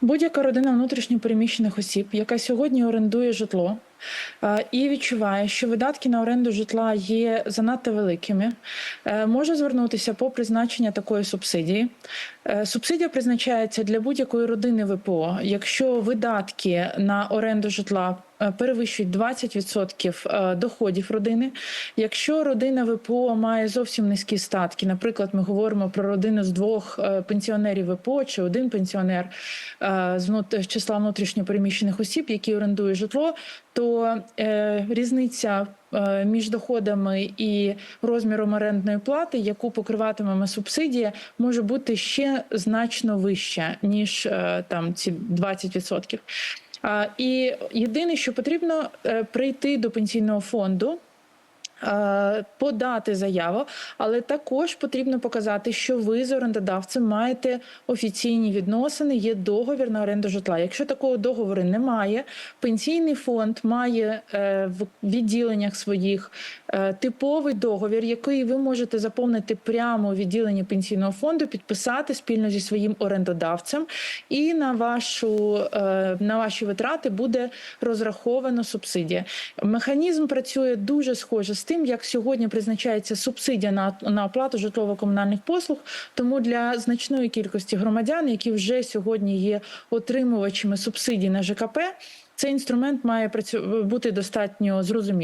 Будь-яка родина внутрішньопереміщених осіб, яка сьогодні орендує житло е, і відчуває, що видатки на оренду житла є занадто великими, е, може звернутися по призначення такої субсидії. Е, Субсидія призначається для будь-якої родини ВПО, якщо видатки на оренду житла перевищують 20% е, доходів родини. Якщо родина ВПО має зовсім низькі статки, наприклад, ми говоримо про родину з двох е, пенсіонерів ВПО чи один пенсіонер е, з числа внутрішньопереміщених осіб, які орендує житло, то е, різниця е, між доходами і розміром орендної плати, яку покриватиме субсидія, може бути ще значно вища ніж е, там ці 20%. І єдине, що потрібно е, прийти до пенсійного фонду. Е, Подати заяву, але також потрібно показати, що ви з орендодавцем маєте офіційні відносини, є договір на оренду житла. Якщо такого договору немає, пенсійний фонд має е, в відділеннях своїх е, типовий договір, який ви можете заповнити прямо у відділенні пенсійного фонду, підписати спільно зі своїм орендодавцем, і на вашу на ваші витрати буде розраховано субсидія. Механізм працює дуже схоже з тим, як сьогодні призначається субсидія на, на оплату житлово-комунальних послуг. Тому для значної кількості громадян, які вже сьогодні є отримувачами субсидій на ЖКП, цей інструмент має бути достатньо зрозумілим.